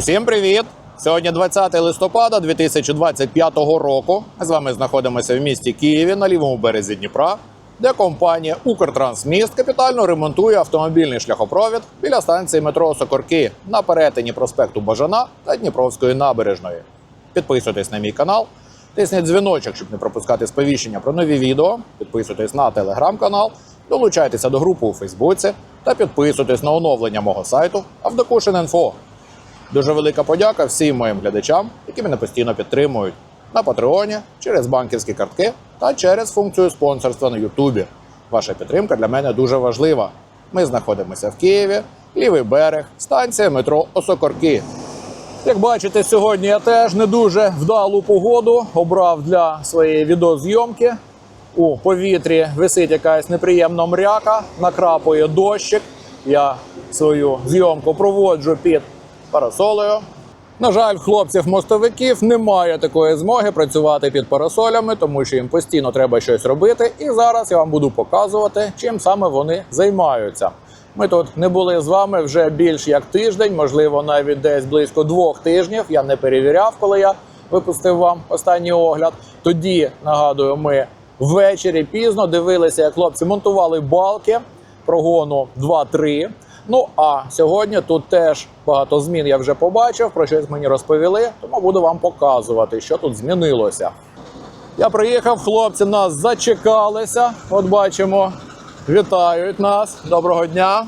Усім привіт! Сьогодні 20 листопада 2025 року. Ми з вами знаходимося в місті Києві на лівому березі Дніпра, де компанія Укртрансміст капітально ремонтує автомобільний шляхопровід біля станції метро Сокорки на перетині проспекту Бажана та Дніпровської набережної. Підписуйтесь на мій канал, тисніть дзвіночок, щоб не пропускати сповіщення про нові відео. Підписуйтесь на телеграм-канал, долучайтеся до групи у Фейсбуці та підписуйтесь на оновлення мого сайту Авдокушин.Інфо. Дуже велика подяка всім моїм глядачам, які мене постійно підтримують на Патреоні, через банківські картки та через функцію спонсорства на Ютубі. Ваша підтримка для мене дуже важлива. Ми знаходимося в Києві, лівий берег, станція метро Осокорки. Як бачите, сьогодні я теж не дуже вдалу погоду обрав для своєї відеозйомки. У повітрі висить якась неприємна мряка, накрапує дощик. Я свою зйомку проводжу під парасолею. На жаль, хлопців-мостовиків немає такої змоги працювати під парасолями, тому що їм постійно треба щось робити. І зараз я вам буду показувати, чим саме вони займаються. Ми тут не були з вами вже більш як тиждень, можливо, навіть десь близько двох тижнів. Я не перевіряв, коли я випустив вам останній огляд. Тоді нагадую, ми ввечері пізно дивилися, як хлопці монтували балки прогону 2-3. Ну а сьогодні тут теж багато змін я вже побачив, про щось мені розповіли, тому буду вам показувати, що тут змінилося. Я приїхав, хлопці нас зачекалися. От бачимо, вітають нас. Доброго дня.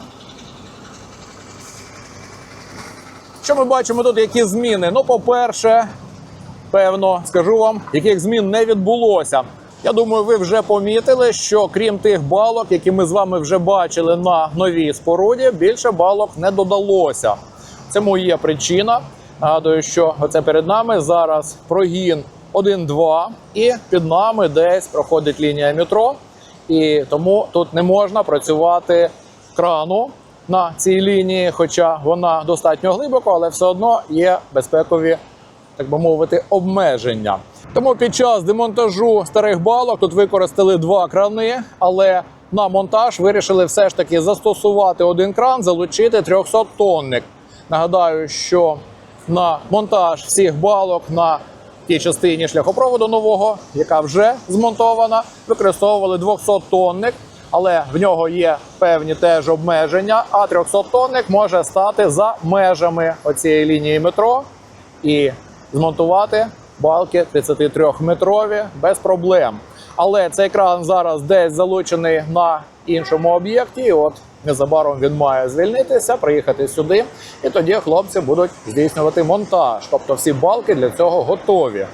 Що ми бачимо тут, які зміни? Ну, по-перше, певно, скажу вам, яких змін не відбулося. Я думаю, ви вже помітили, що крім тих балок, які ми з вами вже бачили на новій споруді, більше балок не додалося. Цьому є причина. Нагадую, що оце перед нами зараз прогін 1-2, і під нами десь проходить лінія метро. І тому тут не можна працювати крану на цій лінії, хоча вона достатньо глибоко, але все одно є безпекові так би мовити, обмеження. Тому під час демонтажу старих балок тут використали два крани, але на монтаж вирішили все ж таки застосувати один кран, залучити 300-тонник. Нагадаю, що на монтаж всіх балок на тій частині шляхопроводу нового, яка вже змонтована, використовували 200-тонник, але в нього є певні теж обмеження. А 300-тонник може стати за межами оцієї лінії метро і змонтувати балки 33-метрові без проблем. Але цей кран зараз десь залучений на іншому об'єкті. і От незабаром він має звільнитися, приїхати сюди, і тоді хлопці будуть здійснювати монтаж. Тобто всі балки для цього готові.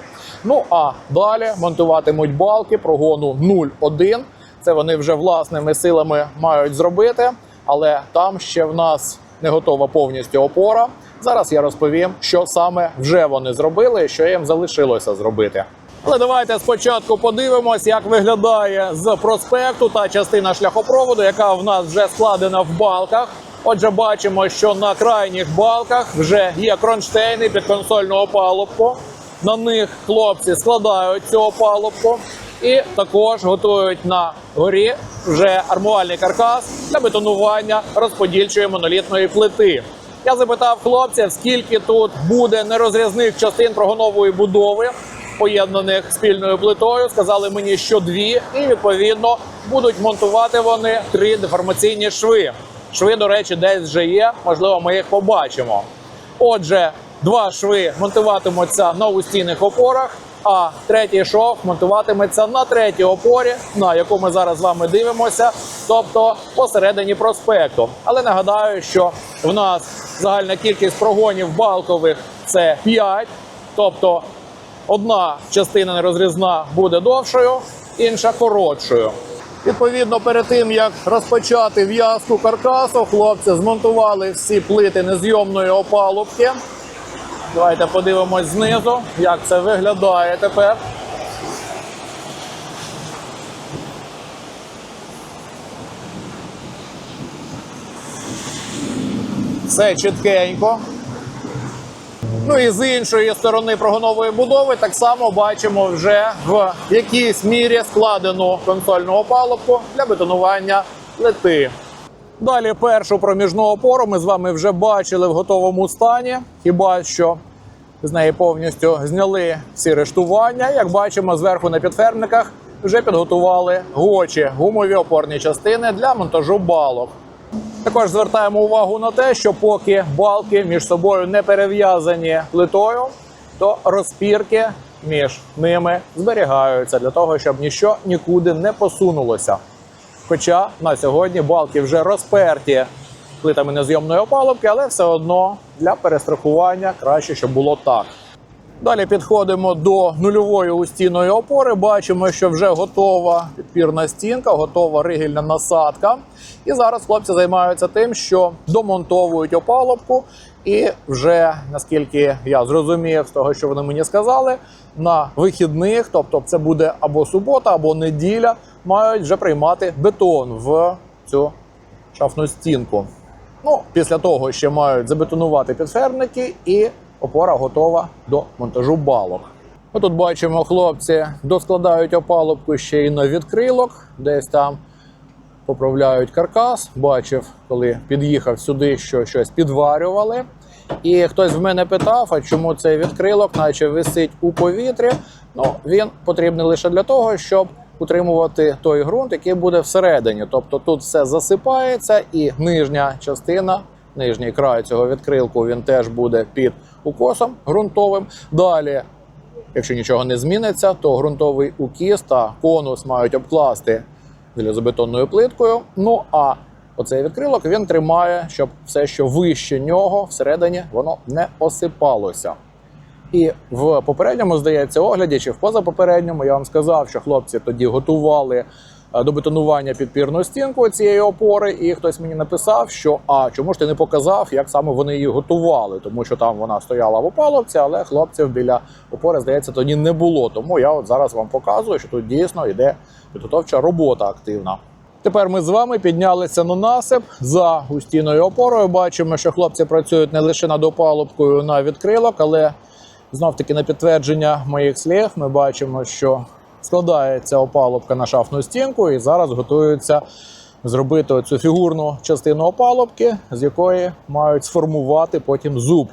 Ну а далі монтуватимуть балки прогону 0,1. Це вони вже власними силами мають зробити, але там ще в нас не готова повністю опора. Зараз я розповім, що саме вже вони зробили, що їм залишилося зробити. Але давайте спочатку подивимось, як виглядає з проспекту та частина шляхопроводу, яка в нас вже складена в балках. Отже, бачимо, що на крайніх балках вже є кронштейни під консольну опалубку. На них хлопці складають цю опалубку і також готують на горі вже армувальний каркас для бетонування розподільчої монолітної плити. Я запитав хлопців, скільки тут буде нерозрізних частин прогонової будови, поєднаних спільною плитою. Сказали мені, що дві, і відповідно будуть монтувати вони три деформаційні шви. Шви, до речі, десь вже є. Можливо, ми їх побачимо. Отже, два шви монтуватимуться на устійних опорах. А третій шов монтуватиметься на третій опорі, на яку ми зараз з вами дивимося, тобто посередині проспекту. Але нагадаю, що в нас загальна кількість прогонів балкових це 5, тобто одна частина нерозрізна буде довшою, інша коротшою. Відповідно, перед тим як розпочати в'язку каркасу, хлопці змонтували всі плити незйомної опалубки. Давайте подивимось знизу, як це виглядає тепер. Все чіткенько. Ну і з іншої сторони прогонової будови так само бачимо вже в якійсь мірі складену консольну опалубку для бетонування плити. Далі першу проміжну опору ми з вами вже бачили в готовому стані. Хіба що з неї повністю зняли всі рештування. Як бачимо, зверху на підфермниках вже підготували гочі гумові опорні частини для монтажу балок. Також звертаємо увагу на те, що поки балки між собою не перев'язані плитою, то розпірки між ними зберігаються для того, щоб ніщо нікуди не посунулося. Хоча на сьогодні балки вже розперті плитами незйомної опалубки, але все одно для перестрахування краще, щоб було так. Далі підходимо до нульової устійної опори. Бачимо, що вже готова підпірна стінка, готова ригельна насадка. І зараз хлопці займаються тим, що домонтовують опалубку. І вже наскільки я зрозумів з того, що вони мені сказали, на вихідних, тобто це буде або субота, або неділя, мають вже приймати бетон в цю шафну стінку. Ну, після того ще мають забетонувати підфермники, і опора готова до монтажу балок. Ми тут бачимо, хлопці доскладають опалубку ще й на відкрилок, десь там поправляють каркас. Бачив, коли під'їхав сюди, що щось підварювали. І хтось в мене питав, а чому цей відкрилок, наче висить у повітрі. Ну, він потрібний лише для того, щоб утримувати той ґрунт, який буде всередині. Тобто тут все засипається, і нижня частина, нижній край цього відкрилку, він теж буде під укосом ґрунтовим. Далі, якщо нічого не зміниться, то ґрунтовий укіс та конус мають обкласти залізобетонною плиткою. Ну а оцей відкрилок він тримає, щоб все, що вище нього всередині, воно не осипалося. І в попередньому, здається, огляді чи в позапопередньому я вам сказав, що хлопці тоді готували е, до бетонування підпірну стінку цієї опори, і хтось мені написав, що а чому ж ти не показав, як саме вони її готували, тому що там вона стояла в опаловці, але хлопців біля опори, здається, тоді не було. Тому я от зараз вам показую, що тут дійсно йде підготовча робота активна. Тепер ми з вами піднялися на насип за густіною опорою. Бачимо, що хлопці працюють не лише над опалубкою на відкрилок, але знов таки на підтвердження моїх слів ми бачимо, що складається опалубка на шафну стінку, і зараз готуються зробити цю фігурну частину опалубки, з якої мають сформувати потім зуб.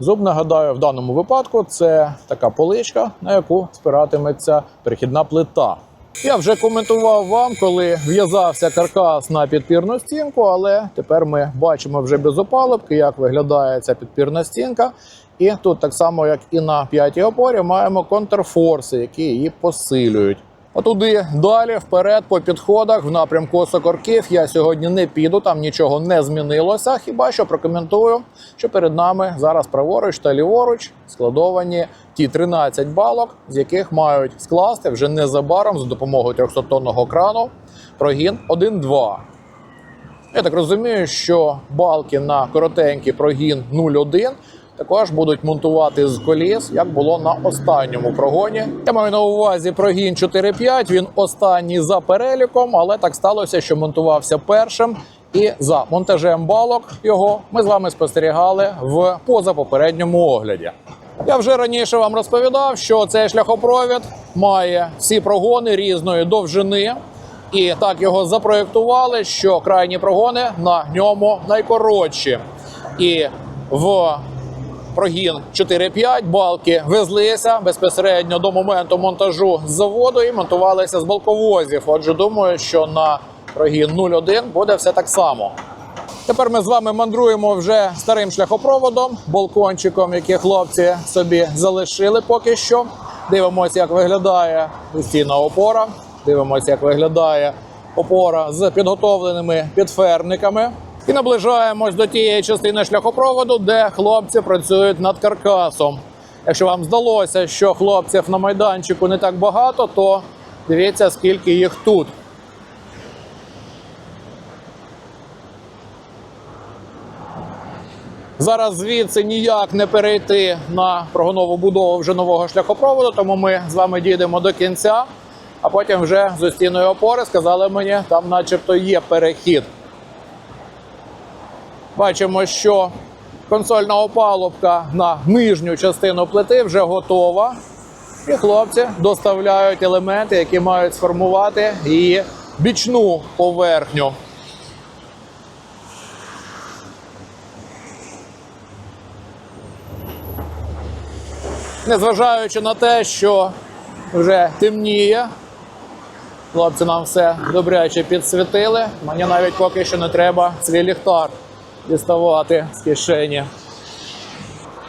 Зуб, нагадаю, в даному випадку це така поличка, на яку спиратиметься перехідна плита. Я вже коментував вам, коли в'язався каркас на підпірну стінку, але тепер ми бачимо вже без опалубки, як виглядає ця підпірна стінка. І тут, так само як і на п'ятій опорі, маємо контрфорси, які її посилюють. Отуди далі, вперед, по підходах, в напрямку Сокорків я сьогодні не піду, там нічого не змінилося. Хіба що прокоментую, що перед нами зараз праворуч та ліворуч складовані ті 13 балок, з яких мають скласти вже незабаром за допомогою 300-тонного крану прогін 1-2. Я так розумію, що балки на коротенький прогін 0,1 також будуть монтувати з коліс, як було на останньому прогоні. Я маю на увазі прогін 4.5, Він останній за переліком, але так сталося, що монтувався першим. І за монтажем балок його ми з вами спостерігали в позапопередньому огляді. Я вже раніше вам розповідав, що цей шляхопровід має всі прогони різної довжини. І так його запроєктували, що крайні прогони на ньому найкоротші. І в прогін 4-5 балки везлися безпосередньо до моменту монтажу з заводу і монтувалися з балковозів. Отже, думаю, що на прогін 0,1 буде все так само. Тепер ми з вами мандруємо вже старим шляхопроводом, балкончиком, який хлопці собі залишили поки що. Дивимося, як виглядає постійна опора. Дивимося, як виглядає опора з підготовленими підферниками. І наближаємось до тієї частини шляхопроводу, де хлопці працюють над каркасом. Якщо вам здалося, що хлопців на майданчику не так багато, то дивіться, скільки їх тут. Зараз звідси ніяк не перейти на прогонову будову вже нового шляхопроводу, тому ми з вами дійдемо до кінця, а потім вже з стіною опори сказали мені, там начебто є перехід. Бачимо, що консольна опалубка на нижню частину плити вже готова. І хлопці доставляють елементи, які мають сформувати її бічну поверхню. Незважаючи на те, що вже темніє, хлопці нам все добряче підсвітили. Мені навіть поки що не треба свій ліхтар діставати з кишені.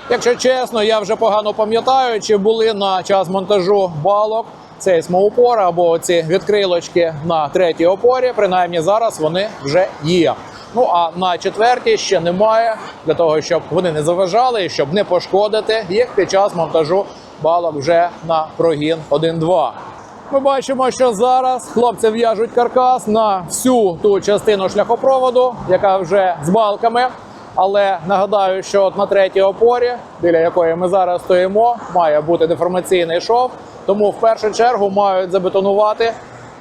Якщо чесно, я вже погано пам'ятаю, чи були на час монтажу балок сейсмоупора або ці відкрилочки на третій опорі. Принаймні зараз вони вже є. Ну а на четвертій ще немає для того, щоб вони не заважали і щоб не пошкодити їх під час монтажу балок вже на прогін 1-2. Ми бачимо, що зараз хлопці в'яжуть каркас на всю ту частину шляхопроводу, яка вже з балками. Але нагадаю, що от на третій опорі, біля якої ми зараз стоїмо, має бути деформаційний шов. Тому в першу чергу мають забетонувати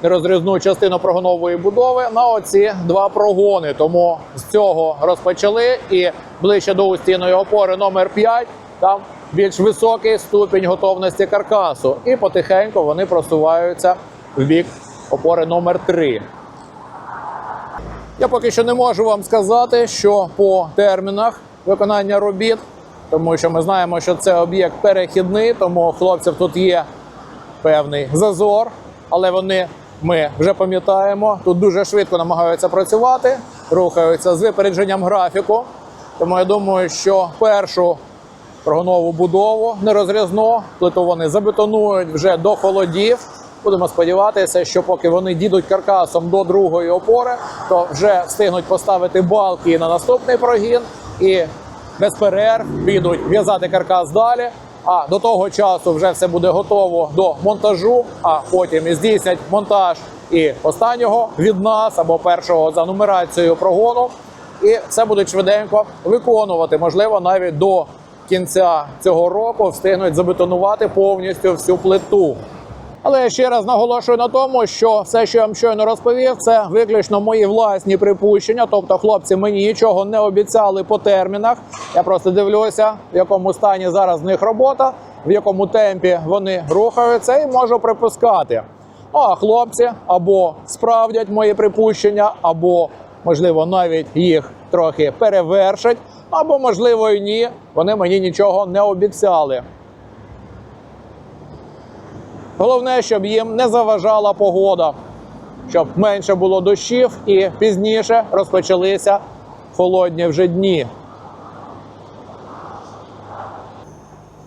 нерозрізну частину прогонової будови на оці два прогони. Тому з цього розпочали і ближче до устійної опори номер 5 там більш високий ступінь готовності каркасу. І потихеньку вони просуваються в бік опори номер 3. Я поки що не можу вам сказати, що по термінах виконання робіт, тому що ми знаємо, що це об'єкт перехідний, тому хлопців тут є певний зазор, але вони, ми вже пам'ятаємо, тут дуже швидко намагаються працювати, рухаються з випередженням графіку. Тому я думаю, що першу прогонову будову нерозрізну плиту вони забетонують вже до холодів. Будемо сподіватися, що поки вони дійдуть каркасом до другої опори, то вже встигнуть поставити балки на наступний прогін і без перерв підуть в'язати каркас далі. А до того часу вже все буде готово до монтажу. А потім і здійснять монтаж і останнього від нас або першого за нумерацією прогону. І все будуть швиденько виконувати. Можливо, навіть до кінця цього року встигнуть забетонувати повністю всю плиту. Але я ще раз наголошую на тому, що все, що я вам щойно розповів, це виключно мої власні припущення. Тобто, хлопці мені нічого не обіцяли по термінах. Я просто дивлюся, в якому стані зараз в них робота, в якому темпі вони рухаються, і можу припускати. Ну, а хлопці або справдять мої припущення, або можливо навіть їх трохи перевершать, або можливо і ні. Вони мені нічого не обіцяли. Головне, щоб їм не заважала погода, щоб менше було дощів і пізніше розпочалися холодні вже дні.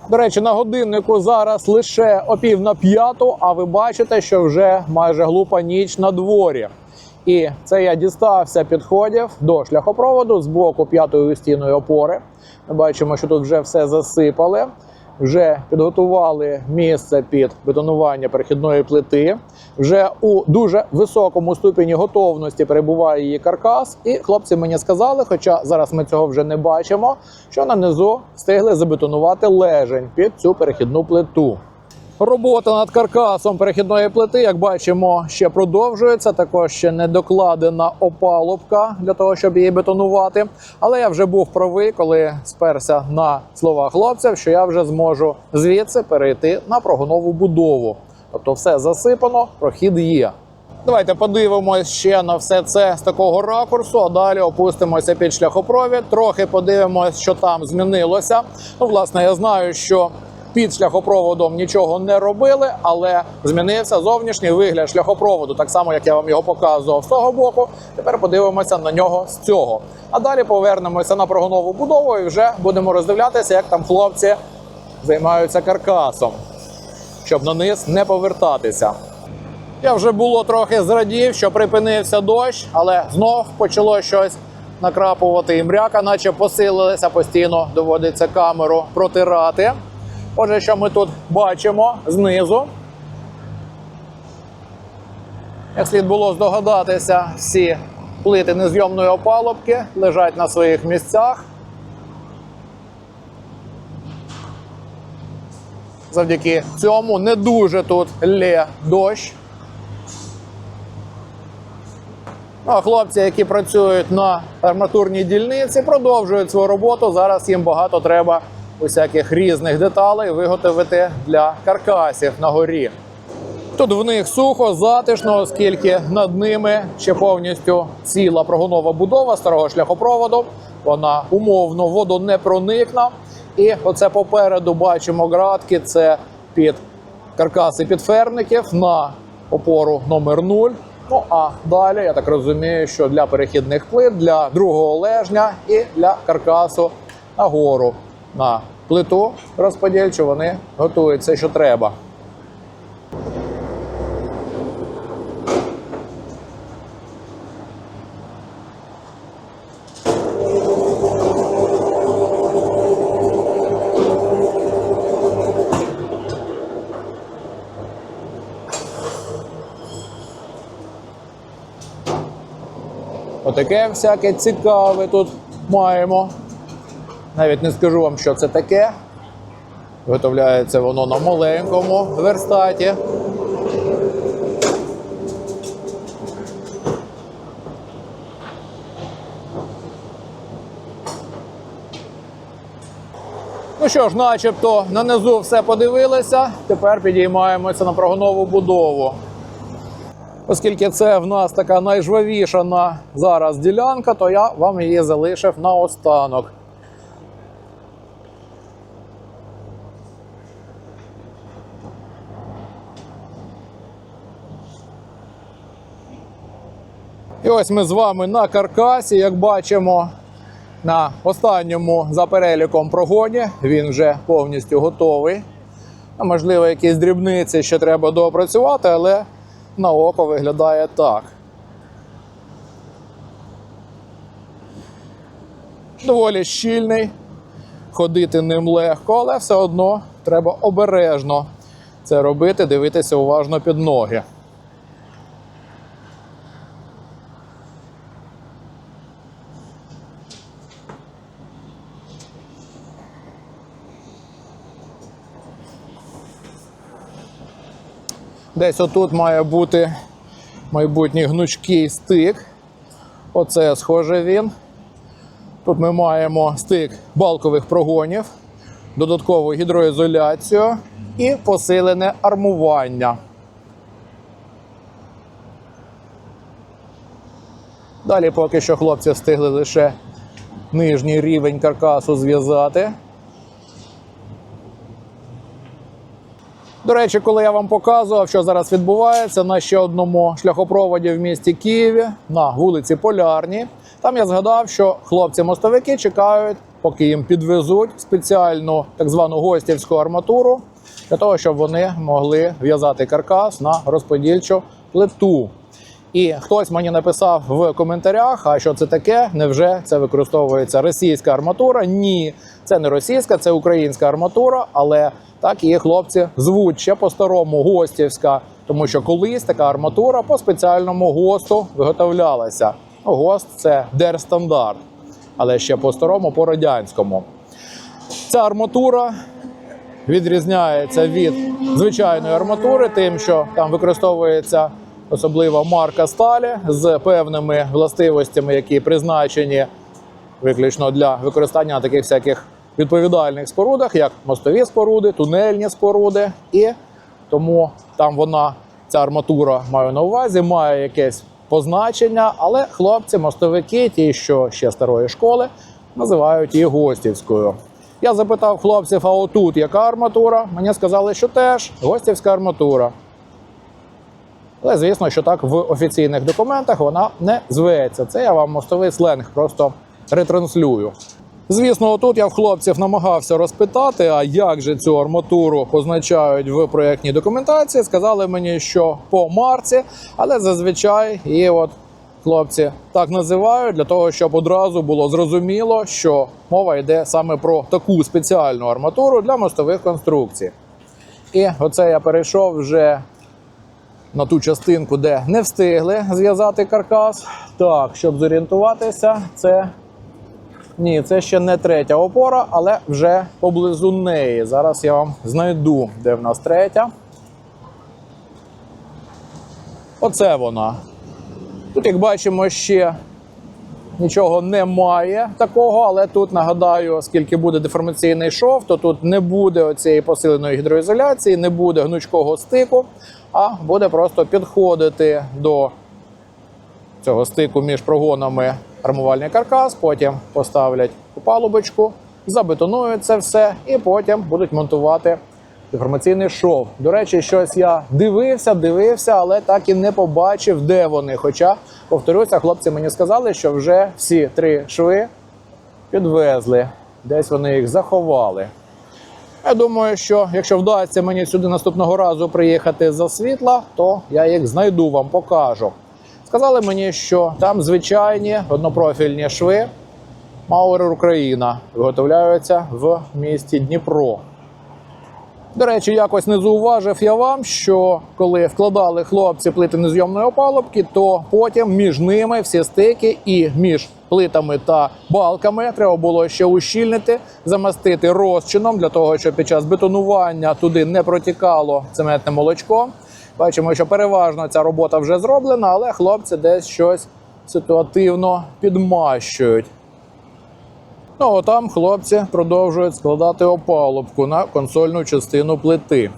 До речі, на годиннику зараз лише о пів на п'яту, а ви бачите, що вже майже глупа ніч на дворі. І це я дістався підходів до шляхопроводу з боку п'ятої стіної опори. Ми бачимо, що тут вже все засипали. Вже підготували місце під бетонування перехідної плити. Вже у дуже високому ступені готовності перебуває її каркас. І хлопці мені сказали, хоча зараз ми цього вже не бачимо, що на низу встигли забетонувати лежень під цю перехідну плиту. Робота над каркасом перехідної плити, як бачимо, ще продовжується. Також ще не докладена опалубка для того, щоб її бетонувати. Але я вже був правий, коли сперся на слова хлопців, що я вже зможу звідси перейти на прогонову будову. Тобто, все засипано, прохід є. Давайте подивимось ще на все це з такого ракурсу. А далі опустимося під шляхопровід. Трохи подивимось, що там змінилося. Ну, власне, я знаю, що під шляхопроводом нічого не робили, але змінився зовнішній вигляд шляхопроводу, так само як я вам його показував з того боку. Тепер подивимося на нього з цього. А далі повернемося на прогонову будову і вже будемо роздивлятися, як там хлопці займаються каркасом, щоб на низ не повертатися. Я вже було трохи зрадів, що припинився дощ, але знов почало щось накрапувати і мряка, наче посилилися, постійно доводиться камеру протирати. Отже, що ми тут бачимо знизу. Як слід було здогадатися, всі плити незйомної опалубки лежать на своїх місцях. Завдяки цьому не дуже тут лє дощ. Ну, а хлопці, які працюють на арматурній дільниці, продовжують свою роботу. Зараз їм багато треба усяких різних деталей виготовити для каркасів на горі. Тут в них сухо, затишно, оскільки над ними ще повністю ціла прогонова будова старого шляхопроводу. Вона умовно водонепроникна. І оце попереду бачимо ґратки. Це під каркаси підферників на опору номер 0. Ну а далі я так розумію, що для перехідних плит, для другого лежня і для каркасу нагору на плиту розподільчу вони готують все, що треба. Отаке всяке цікаве тут маємо. Навіть не скажу вам, що це таке. Виготовляється воно на маленькому верстаті. Ну що ж, начебто на низу все подивилися. Тепер підіймаємося на прогонову будову. Оскільки це в нас така найжвавіша на зараз ділянка, то я вам її залишив на останок. І ось ми з вами на каркасі, як бачимо, на останньому за переліком прогоні він вже повністю готовий. Можливо, якісь дрібниці ще треба доопрацювати, але на око виглядає так. Доволі щільний, ходити ним легко, але все одно треба обережно це робити, дивитися уважно під ноги. Десь отут має бути майбутній гнучкий стик. Оце схоже він. Тут ми маємо стик балкових прогонів, додаткову гідроізоляцію і посилене армування. Далі поки що хлопці встигли лише нижній рівень каркасу зв'язати. До речі, коли я вам показував, що зараз відбувається на ще одному шляхопроводі в місті Києві на вулиці Полярній, там я згадав, що хлопці-мостовики чекають, поки їм підвезуть спеціальну так звану гостівську арматуру для того, щоб вони могли в'язати каркас на розподільчу плиту. І хтось мені написав в коментарях, а що це таке? Невже це використовується російська арматура? Ні, це не російська, це українська арматура, але так її хлопці звуть ще по-старому гостівська, тому що колись така арматура по спеціальному ГОСТу виготовлялася. ГОСТ це держстандарт, але ще по-старому, по-радянському. Ця арматура відрізняється від звичайної арматури, тим, що там використовується особлива марка сталі з певними властивостями, які призначені виключно для використання таких всяких відповідальних спорудах, як мостові споруди, тунельні споруди, і тому там вона, ця арматура маю на увазі, має якесь позначення, але хлопці, мостовики, ті, що ще старої школи, називають її гостівською. Я запитав хлопців, а отут яка арматура? Мені сказали, що теж гостівська арматура. Але звісно, що так в офіційних документах вона не зветься. Це я вам мостовий сленг просто ретранслюю. Звісно, тут я в хлопців намагався розпитати, а як же цю арматуру позначають в проєктній документації. Сказали мені, що по марці, але зазвичай і от хлопці так називають для того, щоб одразу було зрозуміло, що мова йде саме про таку спеціальну арматуру для мостових конструкцій. І оце я перейшов вже на ту частинку, де не встигли зв'язати каркас. Так, щоб зорієнтуватися, це ні, це ще не третя опора, але вже поблизу неї. Зараз я вам знайду, де в нас третя. Оце вона. Тут, як бачимо, ще нічого немає такого, але тут нагадаю, оскільки буде деформаційний шов, то тут не буде оцієї посиленої гідроізоляції, не буде гнучкого стику, а буде просто підходити до цього стику між прогонами армувальний каркас, потім поставлять у палубочку, забетонують це все і потім будуть монтувати деформаційний шов. До речі, щось я дивився, дивився, але так і не побачив, де вони. Хоча, повторюся, хлопці мені сказали, що вже всі три шви підвезли, десь вони їх заховали. Я думаю, що якщо вдасться мені сюди наступного разу приїхати за світла, то я їх знайду вам покажу. Сказали мені, що там звичайні однопрофільні шви Мауер Україна виготовляються в місті Дніпро. До речі, якось не зауважив я вам, що коли вкладали хлопці плити незйомної опалубки, то потім між ними всі стики і між плитами та балками треба було ще ущільнити, замастити розчином для того, щоб під час бетонування туди не протікало цементне молочко. Бачимо, що переважно ця робота вже зроблена, але хлопці десь щось ситуативно підмащують. Ну, а там хлопці продовжують складати опалубку на консольну частину плити.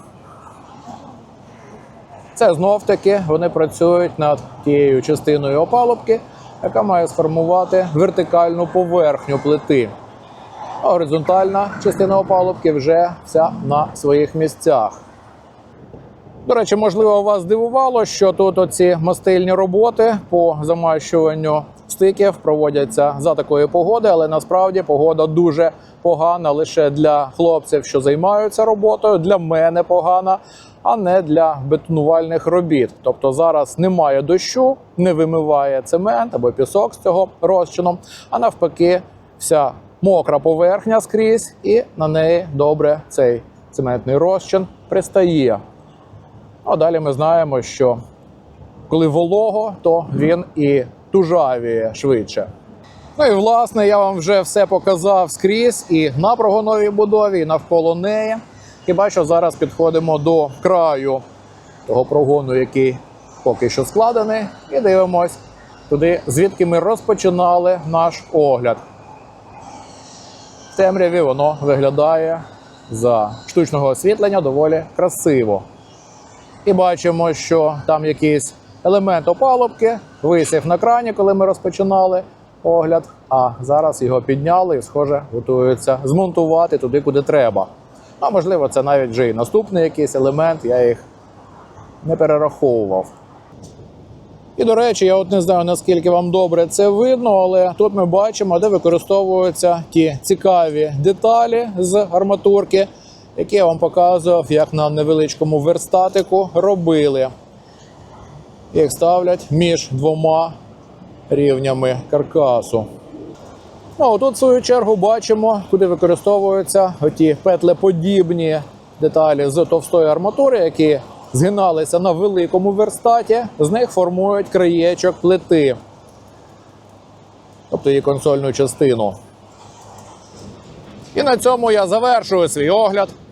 Це знов таки вони працюють над тією частиною опалубки, яка має сформувати вертикальну поверхню плити. Горизонтальна частина опалубки вже вся на своїх місцях. До речі, можливо, вас здивувало, що тут оці мастильні роботи по замащуванню стиків проводяться за такої погоди, але насправді погода дуже погана лише для хлопців, що займаються роботою. Для мене погана, а не для бетонувальних робіт. Тобто зараз немає дощу, не вимиває цемент або пісок з цього розчином, а навпаки, вся мокра поверхня скрізь, і на неї добре цей цементний розчин пристає. А далі ми знаємо, що коли волого, то він і тужавіє швидше. Ну і власне я вам вже все показав скрізь і на прогоновій будові, і навколо неї. Хіба що зараз підходимо до краю того прогону, який поки що складений, і дивимось туди, звідки ми розпочинали наш огляд. В темряві воно виглядає за штучного освітлення доволі красиво. І бачимо, що там якийсь елемент опалубки висів на крані, коли ми розпочинали огляд. А зараз його підняли і, схоже, готуються змонтувати туди, куди треба. А можливо, це навіть вже і наступний якийсь елемент, я їх не перераховував. І до речі, я от не знаю наскільки вам добре це видно, але тут ми бачимо, де використовуються ті цікаві деталі з арматурки, які я вам показував, як на невеличкому верстатику робили. Їх ставлять між двома рівнями каркасу. Ну, а тут, в свою чергу, бачимо, куди використовуються оті петлеподібні деталі з товстої арматури, які згиналися на великому верстаті, з них формують краєчок плити, тобто її консольну частину. І на цьому я завершую свій огляд.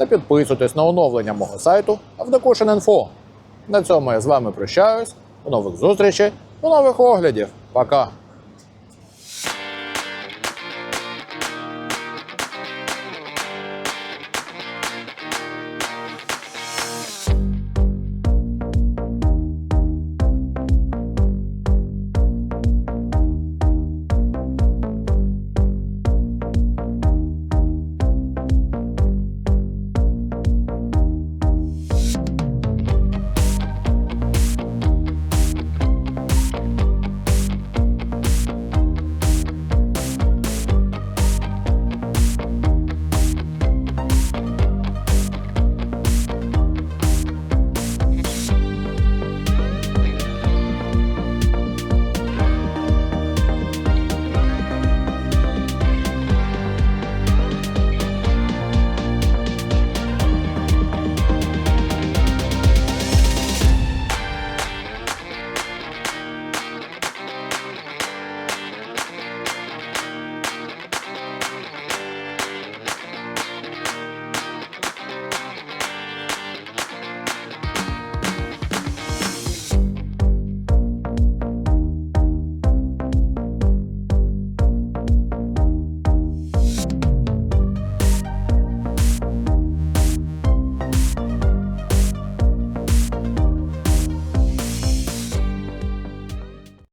та підписуйтесь на оновлення мого сайту Авдокушин.Інфо. На цьому я з вами прощаюсь. До нових зустрічей, до нових оглядів. Пока!